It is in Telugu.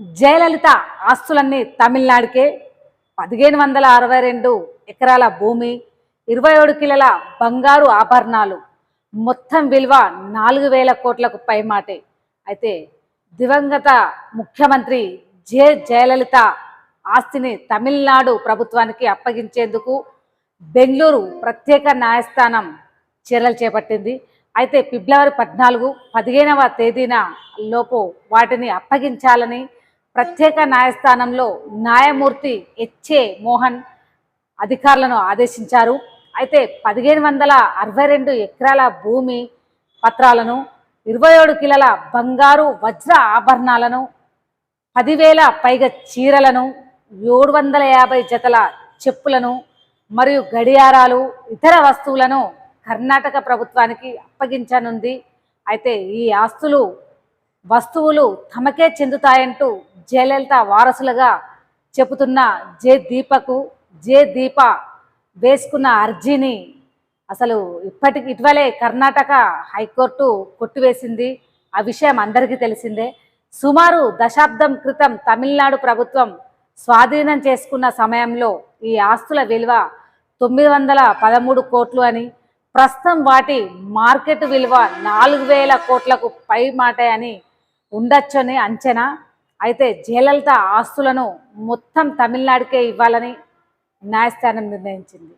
జయలలిత ఆస్తులన్నీ తమిళనాడుకే. పదిహేను వందల అరవై రెండు ఎకరాల భూమి ఇరవై ఏడు కిలోల బంగారు ఆభరణాలు. మొత్తం విలువ నాలుగు వేల కోట్లకు పైమాటే అయితే దివంగత ముఖ్యమంత్రి జె. జయలలిత ఆస్తిని తమిళనాడు ప్రభుత్వానికి అప్పగించేందుకు బెంగళూరు ప్రత్యేక న్యాయస్థానం చర్యలు చేపట్టింది. అయితే ఫిబ్రవరి పద్నాలుగు పదిహేనవ తేదీన లోపు వాటిని అప్పగించాలని ప్రత్యేక న్యాయస్థానంలో న్యాయమూర్తి హెచ్ఏ మోహన్ అధికారులను ఆదేశించారు. అయితే పదిహేను వందల అరవై రెండు ఎకరాల భూమి పత్రాలను ఇరవై ఏడు కిలోల బంగారు వజ్ర ఆభరణాలను పదివేల పైగా చీరలను ఏడు వందల యాభై జతల చెప్పులను మరియు గడియారాలు ఇతర వస్తువులను కర్ణాటక ప్రభుత్వానికి అప్పగించనుంది. అయితే ఈ ఆస్తులు వస్తువులు తమకే చెందుతాయంటూ జయలలిత వారసులుగా చెబుతున్న జే దీపకు జే దీప వేసుకున్న అర్జీని అసలు ఇప్పటికి ఇటీవలే కర్ణాటక హైకోర్టు కొట్టివేసింది. ఆ విషయం అందరికీ తెలిసిందే. సుమారు దశాబ్దం క్రితం తమిళనాడు ప్రభుత్వం స్వాధీనం చేసుకున్న సమయంలో ఈ ఆస్తుల విలువ తొమ్మిది వందల పదమూడు కోట్లు అని ప్రస్తుతం వాటి మార్కెట్ విలువ నాలుగు వేల కోట్లకు పై మాటే అని ఉండొచ్చని అంచనా. అయితే జయలలిత ఆస్తులను మొత్తం తమిళనాడుకే ఇవ్వాలని న్యాయస్థానం నిర్ణయించింది.